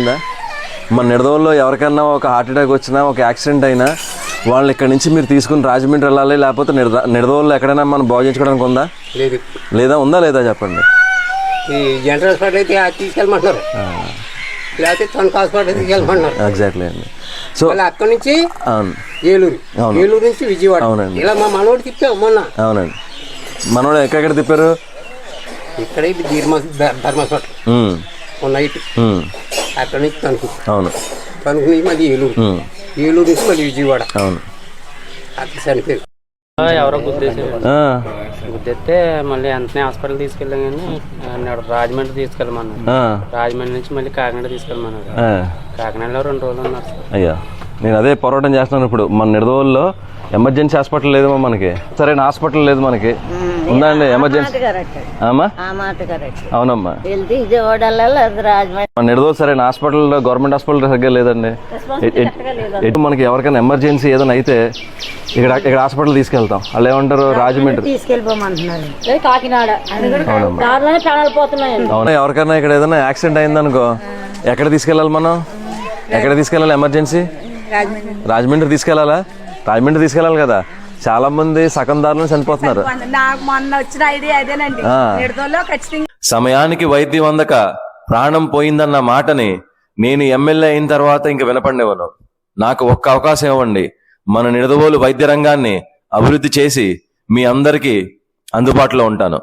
మన నిడదవల్లో ఎవరికన్నా ఒక హార్ట్ అటాక్ వచ్చినా ఒక యాక్సిడెంట్ అయినా వాళ్ళని ఇక్కడ నుంచి మీరు తీసుకుని రాజమండ్రి వెళ్ళాలి లేకపోతే నిడద నిడదవల్లో ఎక్కడైనా మనం బాగు చేయించుకోవడానికి ఉందా? లేదు. లేదా ఉందా లేదా చెప్పండి. ఈ జనరల్ హాస్పిటల్ అయితే అది తీసుకెళ్ళమంటున్నారు. లేకపోతే తణుకు హాస్పిటల్ తీసుకెళ్ళమంటున్నారు. ఎగ్జాక్ట్లీ అండి. సో అక్కడి నుంచి ఏలూరు. ఏలూరు నుంచి విజయవాడ. అవునండి. ఇలా మా మనోడు తిప్పాం మొన్న. అవునండి. మనోడు ఎక్కడెక్కడ తిప్పారు? ఇక్కడ ధర్మ ధర్మస్పటం నైట్. అక్కడి నుంచి తణుకు. అవును. తణుకు నుంచి మళ్ళీ ఏలూరు. ఏలూరు నుంచి మళ్ళీ విజయవాడ. అవును. అక్కడ చనిపోయారు. ఎవరో గుద్దేశారు గుద్దేస్తే మళ్ళీ వెంటనే హాస్పిటల్ తీసుకెళ్ళాం కానీ రాజమండ్రి తీసుకెళ్ళమన్నారు. రాజమండ్రి నుంచి మళ్ళీ కాకినాడ తీసుకెళ్ళమన్నారు. కాకినాడలో రెండు రోజులు ఉన్నారు. అయ్యా. నేను అదే పోరాటం చేస్తున్నాను ఇప్పుడు. మన నిడదవోల్లో ఎమర్జెన్సీ హాస్పిటల్ లేదు మనకి. సరైన హాస్పిటల్ లేదు మనకి. ఉందా అండి ఎమర్జెన్సీ. కరెక్ట్ అమ్మా ఆ మాట కరెక్ట్ అవునమ్మా. మన నిడదవోలు సరైన హాస్పిటల్ గవర్నమెంట్ హాస్పిటల్ సరిగ్గా లేదండి. ఎటు మనకి ఎవరికైనా ఎమర్జెన్సీ ఏదైనా అయితే ఇక్కడ ఇక్కడ హాస్పిటల్ తీసుకెళ్తాం. వాళ్ళు ఏమంటారు? రాజమండ్రి. అవునా? ఎవరికైనా ఇక్కడ ఏదైనా యాక్సిడెంట్ అయిందనుకో ఎక్కడ తీసుకెళ్ళాలి మనం? ఎక్కడ తీసుకెళ్ళాలి ఎమర్జెన్సీ? రాజమండ్రి. తీసుకెళ్ళాలా? రాజమండ్రి తీసుకెళ్ళాలి కదా. చాలా మంది సగం దారిలో చనిపోతున్నారు. సమయానికి వైద్యం అందక ప్రాణం పోయిందన్న మాటని నేను ఎమ్మెల్యే అయిన తర్వాత ఇంక వినపడేవాను నాకు ఒక్క అవకాశం ఇవ్వండి. మన నిడదవోలు వైద్య రంగాన్ని అభివృద్ధి చేసి మీ అందరికీ అందుబాటులో ఉంటాను.